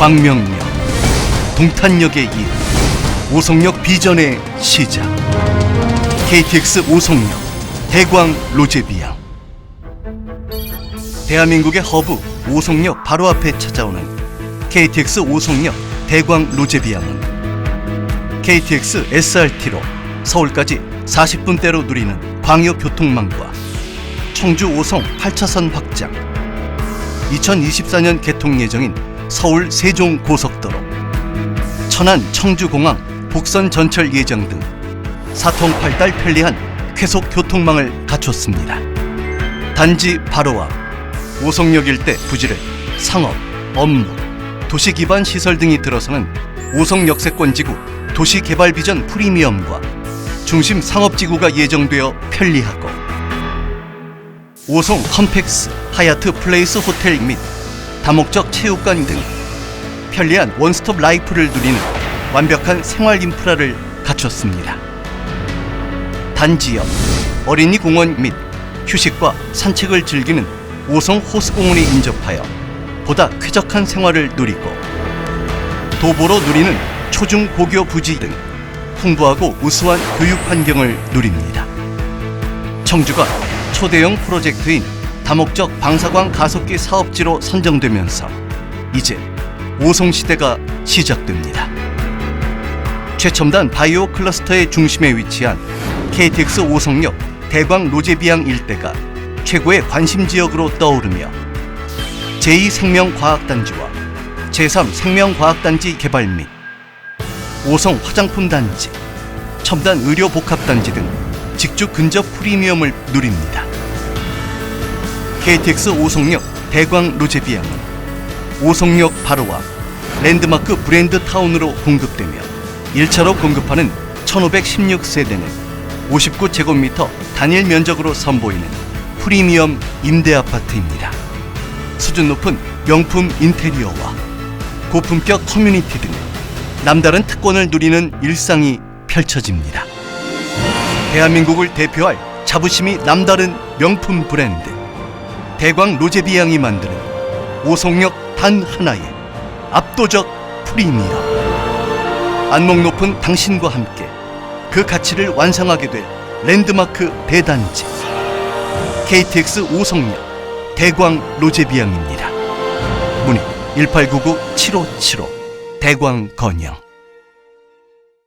광명역, 동탄역의 일, 오송역 비전의 시작. KTX 오송역, 대광 로제비앙. 대한민국의 허브 오송역 바로 앞에 찾아오는 KTX 오송역 대광 로제비앙은 KTX SRT로 서울까지 40분대로 누리는 광역 교통망과 청주 오송 8차선 확장 2024년 개통 예정인 서울 세종 고속도로 천안 청주공항 복선 전철 예정 등 사통팔달 편리한 쾌속 교통망을 갖췄습니다. 단지 바로 앞 오송역 일대 부지를 상업, 업무, 도시 기반 시설 등이 들어서는 오송 역세권 지구 도시개발 비전 프리미엄과 중심 상업지구가 예정되어 편리하고 오송 컴팩스, 하얏트 플레이스 호텔 및 다목적 체육관 등 편리한 원스톱 라이프를 누리는 완벽한 생활 인프라를 갖췄습니다. 단지 옆 어린이 공원 및 휴식과 산책을 즐기는 오송 호수공원에 인접하여 보다 쾌적한 생활을 누리고 도보로 누리는 초중 고교 부지 등 풍부하고 우수한 교육 환경을 누립니다. 청주가 초대형 프로젝트인 다목적 방사광 가속기 사업지로 선정되면서 이제 오송 시대가 시작됩니다. 최첨단 바이오 클러스터의 중심에 위치한 KTX 오송역 대광 로제비앙 일대가 최고의 관심 지역으로 떠오르며 제2생명과학단지와 제3생명과학단지 개발 및 오성 화장품 단지, 첨단 의료 복합 단지 등 직주 근접 프리미엄을 누립니다. KTX 오송역 대광 로제비앙은 오송역 바로 앞 랜드마크 브랜드 타운으로 공급되며 1차로 공급하는 1516세대는 59제곱미터 단일 면적으로 선보이는 프리미엄 임대 아파트입니다. 수준 높은 명품 인테리어와 고품격 커뮤니티 등 남다른 특권을 누리는 일상이 펼쳐집니다. 대한민국을 대표할 자부심이 남다른 명품 브랜드 대광 로제비앙이 만드는 오송역 단 하나의 압도적 프리미엄. 안목 높은 당신과 함께 그 가치를 완성하게 될 랜드마크 대단지. KTX 오송역 대광 로제비앙입니다. 문의 1899-7575 대광 건영